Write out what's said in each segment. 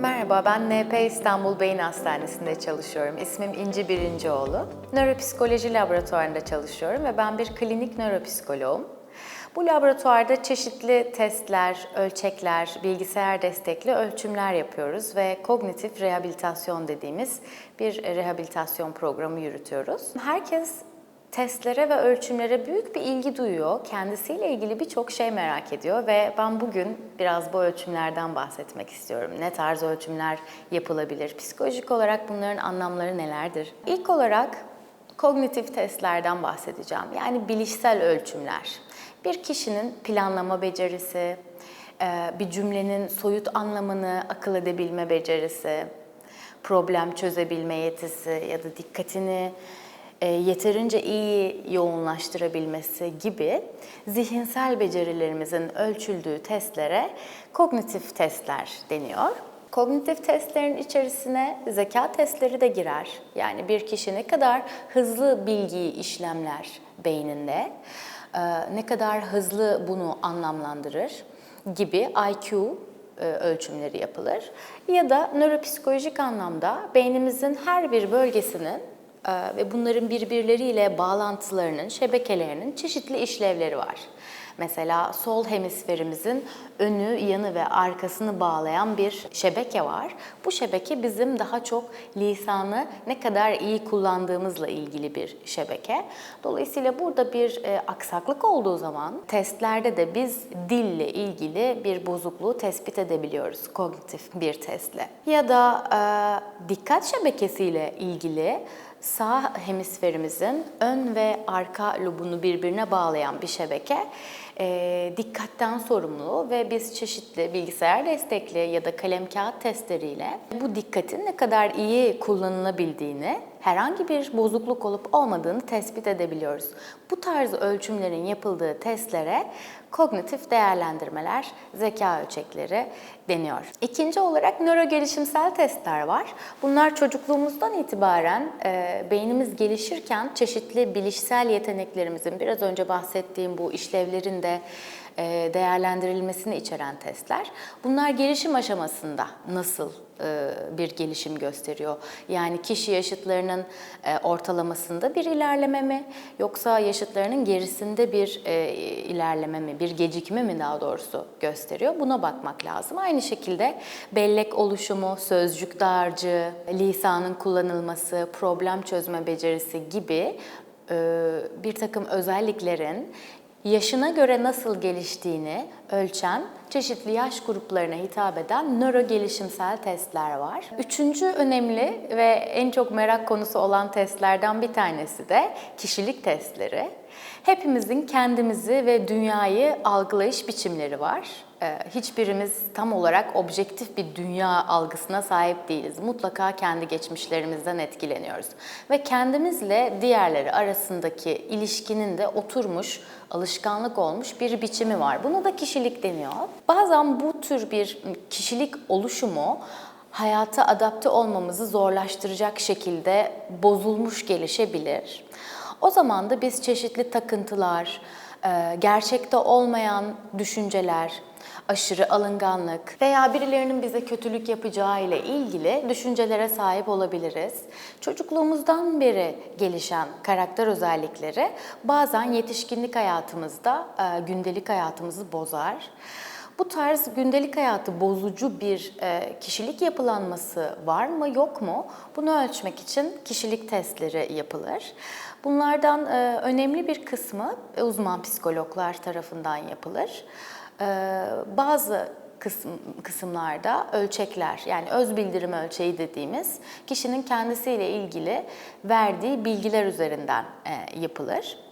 Merhaba, ben NP İstanbul Beyin Hastanesi'nde çalışıyorum. İsmim İnci Birincioğlu. Nöropsikoloji laboratuvarında çalışıyorum ve ben bir klinik nöropsikoloğum. Bu laboratuvarda çeşitli testler, ölçekler, bilgisayar destekli ölçümler yapıyoruz ve kognitif rehabilitasyon dediğimiz bir rehabilitasyon programı yürütüyoruz. Herkes testlere ve ölçümlere büyük bir ilgi duyuyor. Kendisiyle ilgili birçok şey merak ediyor ve ben bugün biraz bu ölçümlerden bahsetmek istiyorum. Ne tarz ölçümler yapılabilir? Psikolojik olarak bunların anlamları nelerdir? İlk olarak kognitif testlerden bahsedeceğim. Yani bilişsel ölçümler. Bir kişinin planlama becerisi, e, bir cümlenin soyut anlamını akıl edebilme becerisi, problem çözebilme yetisi ya da dikkatini e, yeterince iyi yoğunlaştırabilmesi gibi zihinsel becerilerimizin ölçüldüğü testlere kognitif testler deniyor. Kognitif testlerin içerisine zeka testleri de girer. Yani bir kişi ne kadar hızlı bilgiyi işlemler beyninde, e, ne kadar hızlı bunu anlamlandırır gibi IQ e, ölçümleri yapılır. Ya da nöropsikolojik anlamda beynimizin her bir bölgesinin ve bunların birbirleriyle bağlantılarının, şebekelerinin çeşitli işlevleri var. Mesela sol hemisferimizin önü, yanı ve arkasını bağlayan bir şebeke var. Bu şebeke bizim daha çok lisanı ne kadar iyi kullandığımızla ilgili bir şebeke. Dolayısıyla burada bir e, aksaklık olduğu zaman testlerde de biz dille ilgili bir bozukluğu tespit edebiliyoruz kognitif bir testle. Ya da e, dikkat şebekesiyle ilgili sağ hemisferimizin ön ve arka lobunu birbirine bağlayan bir şebeke e, dikkatten sorumlu ve biz çeşitli bilgisayar destekli ya da kalem kağıt testleriyle bu dikkatin ne kadar iyi kullanılabildiğini, herhangi bir bozukluk olup olmadığını tespit edebiliyoruz. Bu tarz ölçümlerin yapıldığı testlere kognitif değerlendirmeler, zeka ölçekleri deniyor. İkinci olarak nöro gelişimsel testler var. Bunlar çocukluğumuzdan itibaren e, beynimiz gelişirken çeşitli bilişsel yeteneklerimizin biraz önce bahsettiğim bu işlevlerin de e, değerlendirilmesini içeren testler. Bunlar gelişim aşamasında nasıl bir gelişim gösteriyor? Yani kişi yaşıtlarının e, ortalamasında bir ilerleme mi yoksa yaşıtlarının gerisinde bir ilerleme mi, bir gecikme mi daha doğrusu gösteriyor? Buna bakmak lazım. Aynı şekilde bellek oluşumu, sözcük dağarcığı, lisanın kullanılması, problem çözme becerisi gibi bir takım özelliklerin yaşına göre nasıl geliştiğini ölçen çeşitli yaş gruplarına hitap eden nöro gelişimsel testler var. Üçüncü önemli ve en çok merak konusu olan testlerden bir tanesi de kişilik testleri. Hepimizin kendimizi ve dünyayı algılayış biçimleri var. Ee, hiçbirimiz tam olarak objektif bir dünya algısına sahip değiliz. Mutlaka kendi geçmişlerimizden etkileniyoruz. Ve kendimizle diğerleri arasındaki ilişkinin de oturmuş, alışkanlık olmuş bir biçimi var. Buna da kişilik deniyor. Bazen bu tür bir kişilik oluşumu hayata adapte olmamızı zorlaştıracak şekilde bozulmuş gelişebilir. O zaman da biz çeşitli takıntılar, e, gerçekte olmayan düşünceler, aşırı alınganlık veya birilerinin bize kötülük yapacağı ile ilgili düşüncelere sahip olabiliriz. Çocukluğumuzdan beri gelişen karakter özellikleri bazen yetişkinlik hayatımızda e, gündelik hayatımızı bozar. Bu tarz gündelik hayatı bozucu bir e, kişilik yapılanması var mı yok mu? Bunu ölçmek için kişilik testleri yapılır. Bunlardan e, önemli bir kısmı uzman psikologlar tarafından yapılır. E, bazı kısım, kısımlarda ölçekler yani öz bildirim ölçeği dediğimiz kişinin kendisiyle ilgili verdiği bilgiler üzerinden e, yapılır.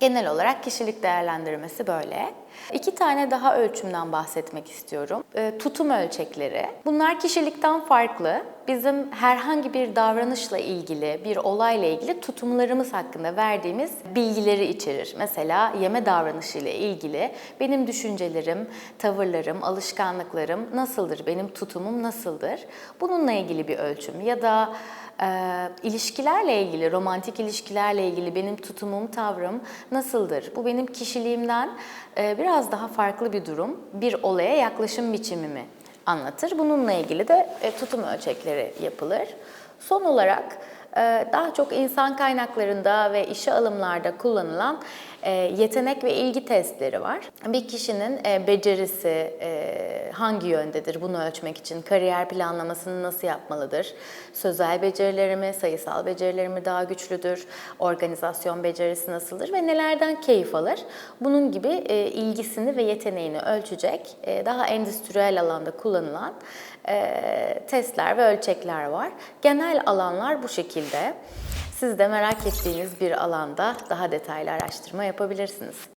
Genel olarak kişilik değerlendirmesi böyle. İki tane daha ölçümden bahsetmek istiyorum. E, tutum ölçekleri. Bunlar kişilikten farklı. Bizim herhangi bir davranışla ilgili, bir olayla ilgili tutumlarımız hakkında verdiğimiz bilgileri içerir. Mesela yeme davranışı ile ilgili benim düşüncelerim, tavırlarım, alışkanlıklarım nasıldır, benim tutumum nasıldır? Bununla ilgili bir ölçüm ya da e, ilişkilerle ilgili, romantik ilişkilerle ilgili benim tutumum, tavrım nasıldır? Bu benim kişiliğimden e, biraz daha farklı bir durum. Bir olaya yaklaşım biçimimi anlatır. Bununla ilgili de e, tutum ölçekleri yapılır. Son olarak e, daha çok insan kaynaklarında ve işe alımlarda kullanılan yetenek ve ilgi testleri var. Bir kişinin e, becerisi e, hangi yöndedir bunu ölçmek için kariyer planlamasını nasıl yapmalıdır? Sözel becerileri mi, sayısal becerileri mi daha güçlüdür? Organizasyon becerisi nasıldır ve nelerden keyif alır? Bunun gibi e, ilgisini ve yeteneğini ölçecek daha endüstriyel alanda kullanılan testler ve ölçekler var. Genel alanlar bu şekilde. Siz de merak ettiğiniz bir alanda daha detaylı araştırma yapabilirsiniz.